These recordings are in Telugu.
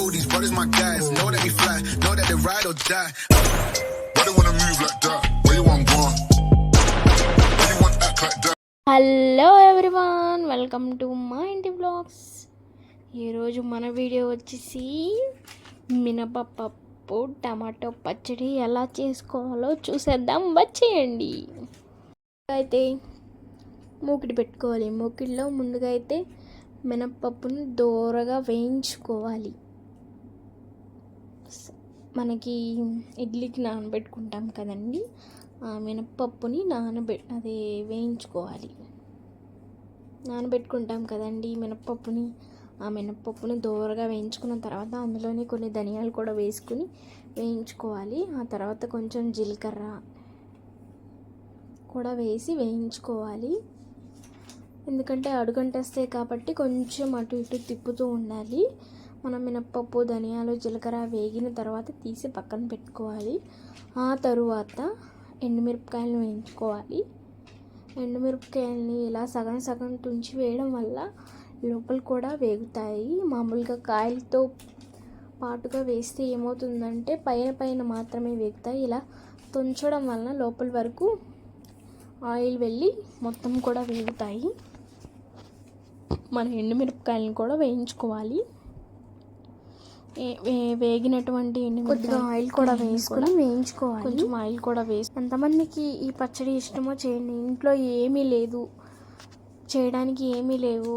know these brothers my guys. Know that we fly, know that they ride or die. Why they wanna move like that? Where you want going? Why you want act like that? Hello everyone welcome to మా ఇంటి బ్లాగ్స్ ఈరోజు మన వీడియో వచ్చేసి మినపప్పు టమాటో పచ్చడి ఎలా చేసుకోవాలో చూసేద్దాం వచ్చేయండి అయితే మూకిడి పెట్టుకోవాలి మూకిడిలో ముందుగా అయితే మినపప్పును దోరగా వేయించుకోవాలి మనకి ఇడ్లీకి నానబెట్టుకుంటాం కదండి. ఆ మినపప్పుని నానబె అదే వేయించుకోవాలి. నానబెట్టుకుంటాం కదండి మినపప్పుని ఆ మినపప్పుని దోరగా వేయించుకున్న తర్వాత అందులోనే కొన్ని ధనియాలు కూడా వేసుకుని వేయించుకోవాలి. ఆ తర్వాత కొంచెం జీలకర్ర కూడా వేసి వేయించుకోవాలి. ఎందుకంటే అడుగంటేస్తాయి కాబట్టి కొంచెం అటు ఇటు తిప్పుతూ ఉండాలి. మనం మినప్పప్పు ధనియాలు జీలకర్ర వేగిన తర్వాత తీసి పక్కన పెట్టుకోవాలి. ఆ తరువాత ఎండుమిరపకాయలను వేయించుకోవాలి. ఎండుమిరపకాయలని ఇలా సగం సగం తుంచి వేయడం వల్ల లోపల కూడా వేగుతాయి. మామూలుగా కాయలతో పాటుగా వేస్తే ఏమవుతుందంటే పైన పైన మాత్రమే వేగుతాయి. ఇలా తుంచడం వలన లోపల వరకు ఆయిల్ వెళ్ళి మొత్తం కూడా వేగుతాయి. మన ఎండుమిరపకాయలను కూడా వేయించుకోవాలి. వేగినటువంటి కొద్దిగా ఆయిల్ కూడా వేసుకొని వేయించుకోవాలి. కొంచెం ఆయిల్ కూడా వేసి ఎంతమందికి ఈ పచ్చడి ఇష్టమో చేయండి. ఇంట్లో ఏమీ లేదు. చేయడానికి ఏమీ లేవు.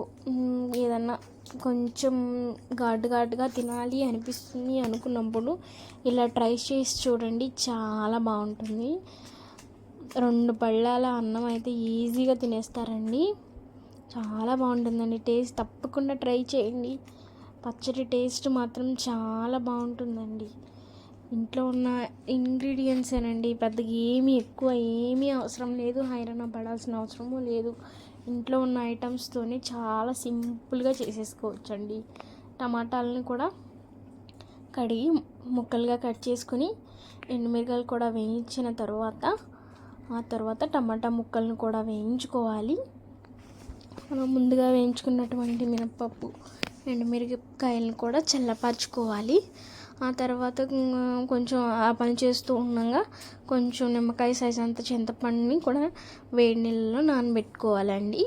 ఏదన్నా కొంచెం ఘాటు ఘాటుగా తినాలి అనిపిస్తుంది అనుకున్నప్పుడు ఇలా ట్రై చేసి చూడండి. చాలా బాగుంటుంది. రెండు పళ్ళాల అన్నం అయితే ఈజీగా తినేస్తారండి. చాలా బాగుంటుందండి. టేస్ట్ తప్పకుండా ట్రై చేయండి. పచ్చడి టేస్ట్ మాత్రం చాలా బాగుంటుందండి. ఇంట్లో ఉన్న ఇంగ్రీడియంట్సేనండి పెద్దగా ఏమీ ఎక్కువ ఏమీ అవసరం లేదు. హైరాణ పడాల్సిన అవసరము లేదు. ఇంట్లో ఉన్న ఐటమ్స్తోనే చాలా సింపుల్గా చేసేసుకోవచ్చండి. టమాటాలని కూడా కడిగి ముక్కలుగా కట్ చేసుకుని ఎండుమిరకాయలు కూడా వేయించిన తర్వాత ఆ తర్వాత టమాటా ముక్కలను కూడా వేయించుకోవాలి. మనం ముందుగా వేయించుకున్నటువంటి మినపప్పు ఎండుమిరపకాయలను కూడా చల్లపరచుకోవాలి. ఆ తర్వాత కొంచెం ఆ పని చేస్తూ ఉండగా కొంచెం నిమ్మకాయ సైజ్ అంత చింతపండుని కూడా వేడి నీళ్ళలో నానబెట్టుకోవాలండి.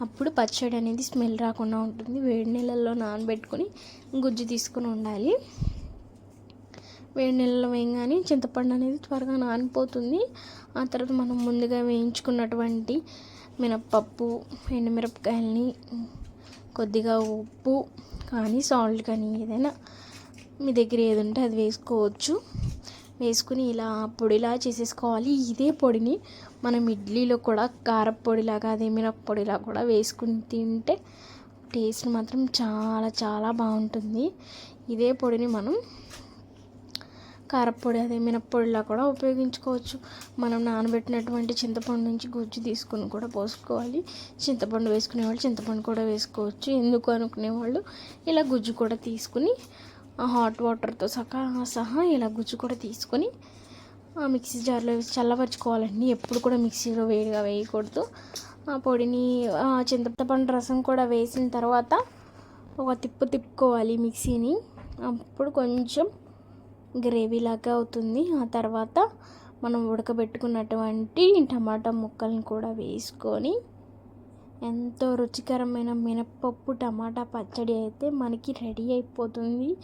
అప్పుడు పచ్చడి అనేది స్మెల్ రాకుండా ఉంటుంది. వేడి నీళ్ళల్లో నానబెట్టుకొని గుజ్జు తీసుకుని ఉండాలి. వేడి నీళ్ళలో వేయగానే చింతపండు అనేది త్వరగా నానిపోతుంది. ఆ తర్వాత మనం ముందుగా వేయించుకున్నటువంటి మినప్పప్పు ఎండుమిరపకాయలని కొద్దిగా ఉప్పు కానీ సాల్ట్ కానీ ఏదైనా మీ దగ్గర ఏది ఉంటే అది వేసుకోవచ్చు. వేసుకుని ఇలా పొడిలా చేసేసుకోవాలి. ఇదే పొడిని మనం ఇడ్లీలో కూడా కారపొడిలాగా అదే మిరప్పొడిలా కూడా వేసుకుని తింటే టేస్ట్ మాత్రం చాలా చాలా బాగుంటుంది. ఇదే పొడిని మనం కారపొడి అదే మినప్పొడిలా కూడా ఉపయోగించుకోవచ్చు. మనం నానబెట్టినటువంటి చింతపండు నుంచి గుజ్జు తీసుకుని కూడా పోసుకోవాలి. చింతపండు వేసుకునే వాళ్ళు చింతపండు కూడా వేసుకోవచ్చు. ఎందుకు అనుకునే వాళ్ళు ఇలా గుజ్జు కూడా తీసుకుని హాట్ వాటర్తో సహా సహా ఇలా గుజ్జు కూడా తీసుకొని ఆ మిక్సీ జార్లో వేసి చల్లబరుచుకోవాలండి. ఎప్పుడు కూడా మిక్సీలో వేడిగా వేయకూడదు. ఆ పొడిని ఆ చింతపండు రసం కూడా వేసిన తర్వాత ఒక తిప్పు తిప్పుకోవాలి మిక్సీని. అప్పుడు కొంచెం గ్రేవీ లాగా అవుతుంది. ఆ తర్వాత మనం ఉడకబెట్టుకున్నటువంటి టమాటా ముక్కలను కూడా వేసుకొని ఎంతో రుచికరమైన మినప్పప్పు టమాటా పచ్చడి అయితే మనకి రెడీ అయిపోతుంది.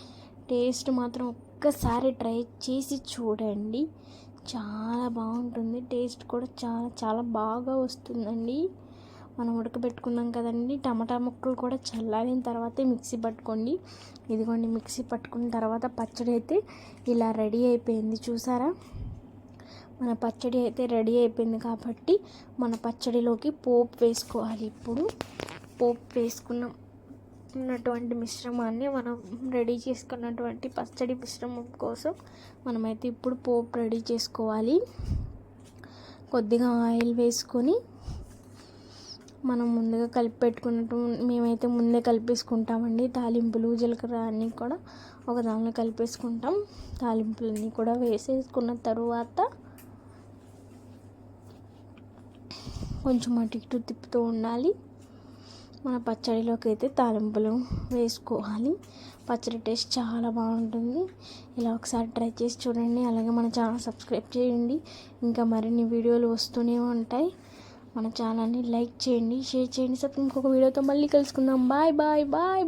టేస్ట్ మాత్రం ఒక్కసారి ట్రై చేసి చూడండి. చాలా బాగుంటుంది. టేస్ట్ కూడా చాలా చాలా బాగా వస్తుందండి. మనం ఉడకబెట్టుకున్నాం కదండి. టమాటా ముక్కలు కూడా చల్లారిన తర్వాతే మిక్సీ పట్టుకోండి. ఇదిగోండి మిక్సీ పట్టుకున్న తర్వాత పచ్చడి అయితే ఇలా రెడీ అయిపోయింది. చూసారా? మన పచ్చడి అయితే రెడీ అయిపోయింది కాబట్టి మన పచ్చడిలోకి పోపు వేసుకోవాలి. ఇప్పుడు పోపు వేసుకున్న ఉన్నటువంటి మిశ్రమాన్ని మనం రెడీ చేసుకున్నటువంటి పచ్చడి మిశ్రమం కోసం మనమైతే ఇప్పుడు పోపు రెడీ చేసుకోవాలి. కొద్దిగా ఆయిల్ వేసుకొని మనం ముందుగా కలిపి పెట్టుకున్నట్టు మేమైతే ముందే కలిపేసుకుంటామండి. తాలింపులు జీలకర్ర అన్నీ కూడా ఒక దానిలో కలిపేసుకుంటాం. తాలింపులన్నీ కూడా వేసేసుకున్న తరువాత కొంచెం అటు ఇటు తిప్పుతూ ఉండాలి. మన పచ్చడిలోకి అయితే తాలింపులు వేసుకోవాలి. పచ్చడి టేస్ట్ చాలా బాగుంటుంది. ఇలా ఒకసారి ట్రై చేసి చూడండి. అలాగే మన ఛానల్ సబ్స్క్రైబ్ చేయండి. ఇంకా మరిన్ని వీడియోలు వస్తూనే ఉంటాయి. మన ఛానల్ని లైక్ చేయండి షేర్ చేయండి సబ్ ఇంకొక వీడియోతో మళ్ళీ కలుసుకుందాం. Bye bye bye.